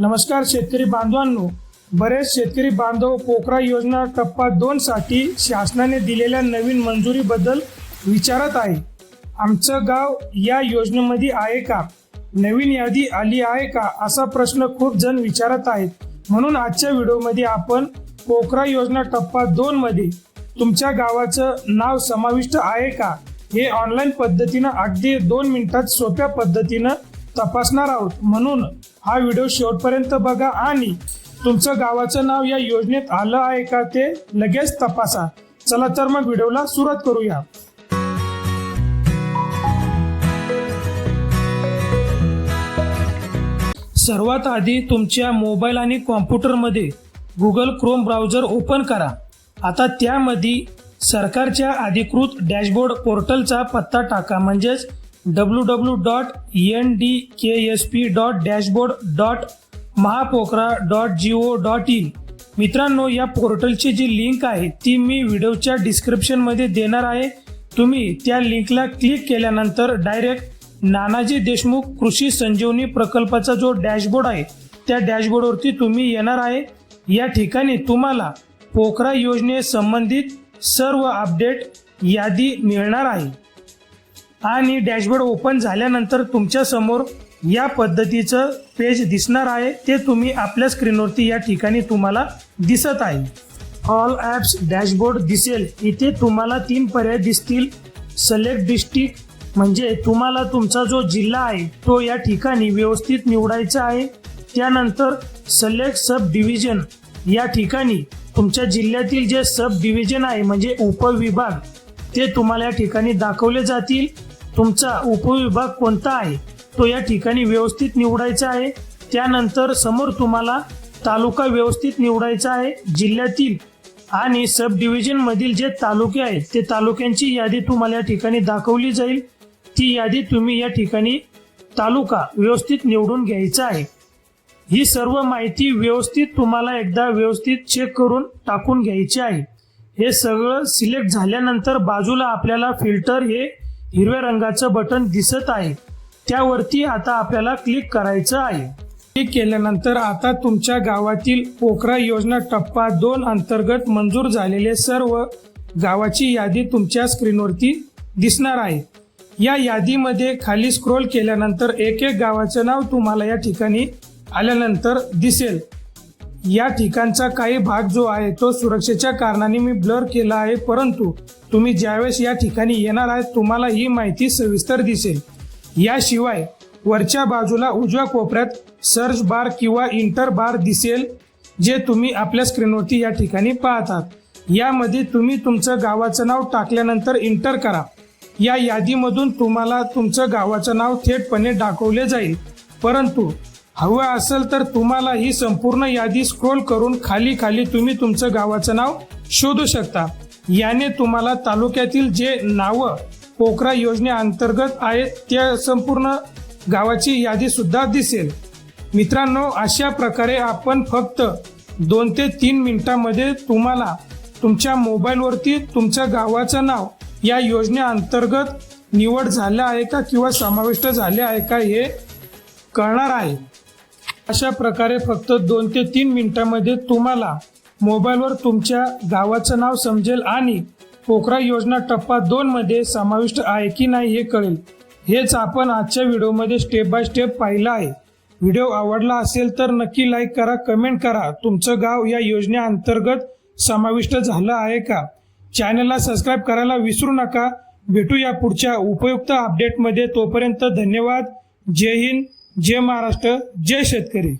नमस्कार शेतकरी बांधवांनो. बरेच शेतकरी बांधव पोखरा योजना टप्पा दोन साठी शासनाने दिलेल्या नवीन मंजुरीबद्दल विचारत आहे आमचं गाव या योजनेमध्ये आहे का? नवीन यादी आली आहे का? असा प्रश्न खूप जण विचारत आहेत. म्हणून आजच्या व्हिडिओमध्ये आपण पोखरा योजना टप्पा दोन मध्ये तुमच्या गावाचं नाव समाविष्ट आहे का? हे ऑनलाईन पद्धतीनं अगदी दोन मिनिटात सोप्या पद्धतीनं तपासणार आहोत. म्हणून हा व्हिडिओ शेवटपर्यंत बघा आणि तुमचं गावाचं नाव या योजनेत आलं आहे का ते लगेच तपासा. चला तर मग व्हिडिओला सुरुवात करूया. सर्वात आधी तुमच्या मोबाईल आणि कॉम्प्युटरमध्ये गुगल क्रोम ब्राउझर ओपन करा. आता त्यामध्ये सरकारच्या अधिकृत डॅशबोर्ड पोर्टलचा पत्ता टाका. म्हणजेच W W dot N D K S P dot dashboard dot Mahapokhra dot G O dot in मित्रांनो या पोर्टलची जी लिंक आहे ती मी व्हिडिओच्या डिस्क्रिप्शनमध्ये देणार आहे. तुम्ही त्या लिंकला क्लिक केल्यानंतर डायरेक्ट नानाजी देशमुख कृषी संजीवनी प्रकल्पाचा जो डॅशबोर्ड आहे त्या डॅशबोर्डवरती तुम्ही येणार आहे. या ठिकाणी तुम्हाला पोखरा योजनेसंबंधित सर्व अपडेट यादी मिळणार आहे. आणि डॅशबोर्ड ओपन झाल्यानंतर तुमच्यासमोर या पद्धतीचं पेज दिसणार आहे. ते तुम्ही आपल्या स्क्रीनवरती या ठिकाणी तुम्हाला दिसत आहे. ऑल ॲप्स डॅशबोर्ड दिसेल. इथे तुम्हाला तीन पर्याय दिसतील. सलेक्ट डिस्ट्रिक्ट म्हणजे तुम्हाला तुमचा जो जिल्हा आहे तो या ठिकाणी व्यवस्थित निवडायचा आहे. त्यानंतर सलेक्ट सब डिव्हिजन या ठिकाणी तुमच्या जिल्ह्यातील जे सब डिव्हिजन आहे म्हणजे उपविभाग ते तुम्हाला या ठिकाणी दाखवले जातील. तुमचा उपविभाग कोणता आहे? तो या ठिकाणी व्यवस्थित निवडायचा आहे. त्यानंतर समोर तुम्हाला तालुका व्यवस्थित निवडायचा आहे. जिल्ह्यातील आणि सब डिव्हिजन मधील जे तालुके आहेत ते तालुक्यांची यादी तुम्हाला या ठिकाणी दाखवली जाईल. ती यादी तुम्ही या ठिकाणी तालुका व्यवस्थित निवडून घ्यायचा आहे. ही सर्व माहिती व्यवस्थित तुम्हाला एकदा व्यवस्थित चेक करून टाकून घ्यायची आहे. हे सगळं सिलेक्ट झाल्यानंतर बाजूला आपल्याला फिल्टर हे हिरव्या रंगाचं बटन दिसत आहे. त्यावरती आता आपल्याला क्लिक करायचं आहे. क्लिक केल्यानंतर आता तुमच्या गावातील पोखरा योजना टप्पा दोन अंतर्गत मंजूर झालेले सर्व गावाची यादी तुमच्या स्क्रीनवरती दिसणार आहे. या यादीमध्ये खाली स्क्रोल केल्यानंतर एक एक गावाचं नाव तुम्हाला या ठिकाणी आल्यानंतर दिसेल. या ठिकाणचा काही भाग जो आहे तो सुरक्षेच्या कारणाने मी ब्लर केला आहे परंतु तुम्ही ज्यावेळेस या ठिकाणी येणार आहात तुम्हाला ही माहिती सविस्तर दिसेल. याशिवाय वरच्या बाजूला उजव्या कोपऱ्यात सर्च बार किंवा इंटर बार दिसेल जे तुम्ही आपल्या स्क्रीनवरती या ठिकाणी पाहतात. यामध्ये तुम्ही तुमचं गावाचं नाव टाकल्यानंतर इंटर करा. या यादीमधून तुम्हाला तुमचं गावाचं नाव थेटपणे दाखवले जाईल. परंतु हवं असेल तर तुम्हाला ही संपूर्ण यादी स्क्रोल करून खाली खाली तुम्ही तुमचं गावाचं नाव शोधू शकता. याने तुम्हाला तालुक्यातील जे नावं पोखरा योजनेअंतर्गत आहेत त्या संपूर्ण गावाची यादी सुद्धा दिसेल. मित्रांनो अशा प्रकारे आपण फक्त दोन ते तीन मिनिटांमध्ये तुम्हाला तुमच्या मोबाईलवरती तुमच्या गावाचं नाव या योजनेअंतर्गत निवड झालं आहे का किंवा समाविष्ट झाले आहे का हे कळणार आहे. अशा प्रकारे फक्त दोन ते तीन मिनिटांमध्ये तुम्हाला मोबाईलवर तुमच्या गावाचं नाव समजेल आणि पोखरा योजना टप्पा दोन मध्ये समाविष्ट आहे की नाही हे कळेल. हेच आपण आजच्या व्हिडिओमध्ये स्टेप बाय स्टेप पाहिलं आहे. व्हिडिओ आवडला असेल तर नक्की लाईक करा कमेंट करा. तुमचं गाव या योजनेअंतर्गत समाविष्ट झालं आहे का? चॅनलला सबस्क्राईब करायला विसरू नका. भेटू या पुढच्या उपयुक्त अपडेटमध्ये तोपर्यंत धन्यवाद. जय हिंद. जय महाराष्ट्र जय शेतकरी.